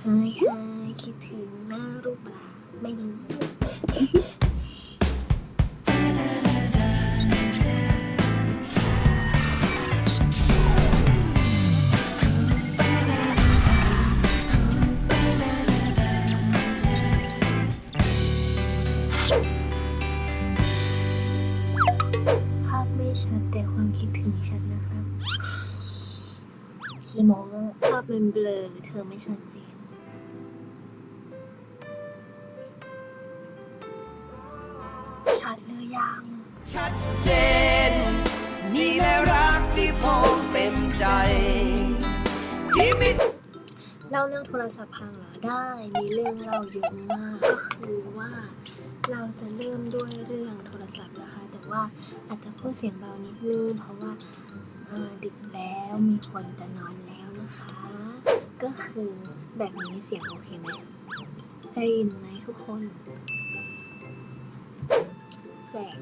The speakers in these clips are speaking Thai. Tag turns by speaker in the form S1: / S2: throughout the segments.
S1: ฮายฮายคิดถึงหน้ารูปปลาไม่ดีภาพไม่ชัดแต่ความคิดถึงชัดนะครับขี้โมภาพมันเบลอหรือเธอไม่ชัดเจน ชัดหรือยัง
S2: ชัดเจน มีแม่รักที่พร้อมเต็มใจ ที่ไม่
S1: เล่าเรื่องโทรศัพท์พังเหรอได้มีเรื่องเล่าเยอะมากก็คือว่าเราจะเริ่มด้วยเรื่องโทรศัพท์นะคะ แต่ว่าอาจจะพูดเสียงเบานิดนึงเพราะว่าเอ่อดึกแล้วมีคนจะนอนแล้วนะคะ ก็คือแบบนี้เสียงโอเคไหมได้ยินไหมทุกคน แสง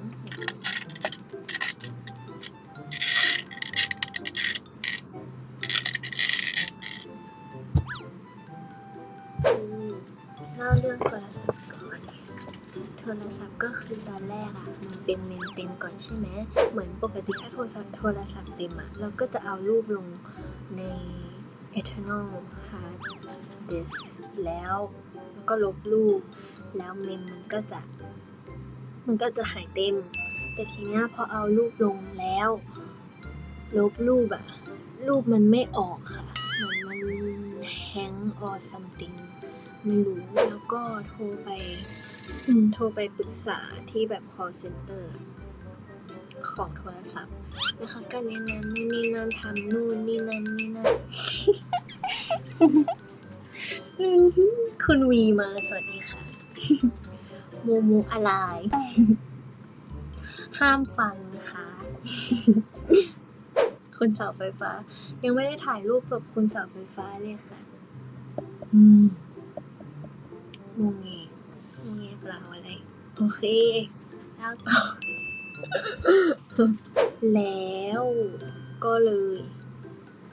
S1: เล่าเรื่องโทรศัพท์ก่อน โทรศัพท์ก็คือตอนแรกอะมันเป็นเมมเต็มก่อนใช่ไหม เหมือนปกติถ้าโทรศัพท์โทรศัพท์เต็มอะเราก็จะเอารูปลงใน eternal hard disk แล้วแล้วก็ลบรูป แล้วเมมมันก็จะ มันก็จะหายเต็ม แต่ทีเนี้ยพอเอารูปลงแล้ว ลบรูปอะรูปมันไม่ออกค่ะเหมือนมัน hang or something ไม่รู้แล้วก็โทรไปโทรไปปรึกษาที่แบบ call center ของโทรศัพท์แล้วเขาก็แนะนำนู่นนี่นั่นทำนู่นนี่นั่นนี่นั่นคุณวีมาสวัสดีค่ะ มโมอะไร ห้ามฟังนะคะคุณเสาไฟฟ้า ยังไม่ได้ถ่ายรูปกับคุณเสาไฟฟ้าเลยค่ะ อืมงงเงงงเงเปล่าอะไร โอเค แล้วต่อ แล้วก็เลย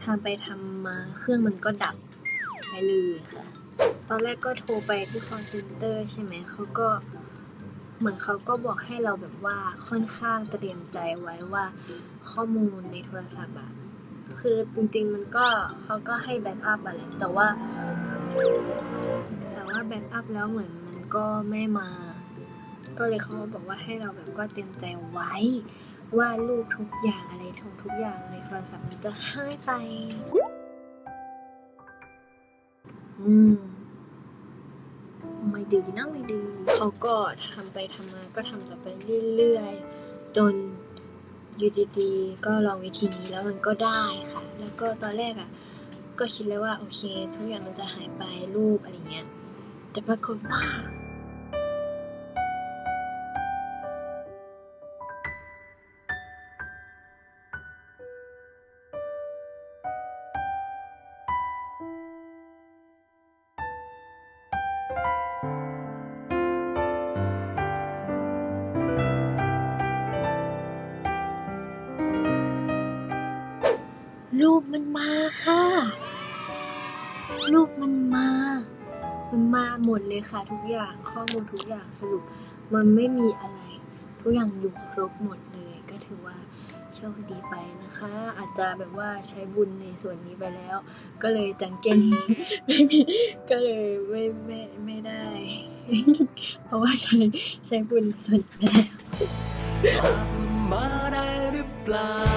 S1: ทำไปทำมาเครื่องมันก็ดับไปเลยค่ะ ตอนแรกก็โทรไปที่ call center ใช่ไหมเขาก็เหมือนเขาก็บอกให้เราแบบว่าค่อนข้างเตรียมใจไว้ว่าข้อมูลในโทรศัพท์อะคือจริงๆมันก็เขาก็ให้แบ็กอัพอะแหละแต่ว่า แต่ว่าแบ็กอัพแล้วเหมือนมันก็ไม่มา ก็เลยเขาบอกว่าให้เราแบบก็เตรียมใจไว้ ว่ารูปทุกอย่างอะไรทุกทุกอย่างในโทรศัพท์มันจะหายไป อืม ไม่ดีนะไม่ดี เขาก็ทำไปทำมาก็ทำต่อไปเรื่อยๆ จนอยู่ดีๆก็ลองวิธีนี้แล้วมันก็ได้ค่ะ แล้วก็ตอนแรกอะก็คิดเลยว่าโอเค ทุกอย่างมันจะหายไปรูปอะไรเงี้ยแต่ปรากฏว่า รูปมันมาค่ะ รูปมันมา มันมาหมดเลยค่ะ ทุกอย่างข้อมูลทุกอย่างสรุป มันไม่มีอะไร ทุกอย่างอยู่ครบหมดเลย ก็ถือว่าโชคดีไปนะคะ อาจจะแบบว่าใช้บุญในส่วนนี้ไปแล้ว ก็เลยจังเก้นไม่มีก็เลยไม่ไม่ไม่ได้ เพราะว่าใช้ใช้บุญในส่วนนี้ไปแล้ว
S2: มาได้หรือเปล่า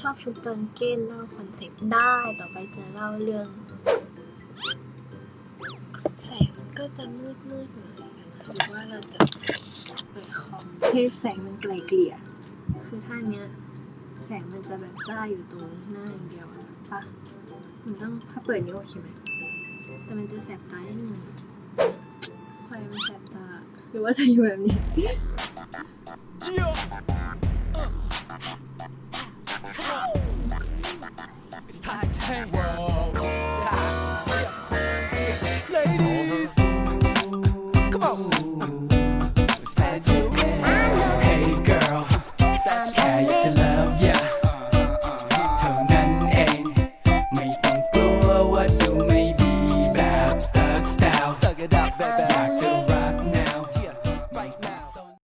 S1: ชอบชุดจังเก้นเล่าคอนเซปต์ได้ ต่อไปจะเล่าเรื่อง แสงมันก็จะมืดมืดหน่อยนะหรือว่าเราจะเปิดคอมให้แสงมันไกลเกลี่ย คือท่าเนี้ย แสงมันจะแบบจ้าอยู่ตรงหน้าอย่างเดียวอะปะมันต้องถ้าเปิดนี้โอเคไหมแต่มันจะแสบตาได้หนึ่งไฟมันแสบตาหรือว่าจะอยู่แบบนี้
S2: Ladies, come on.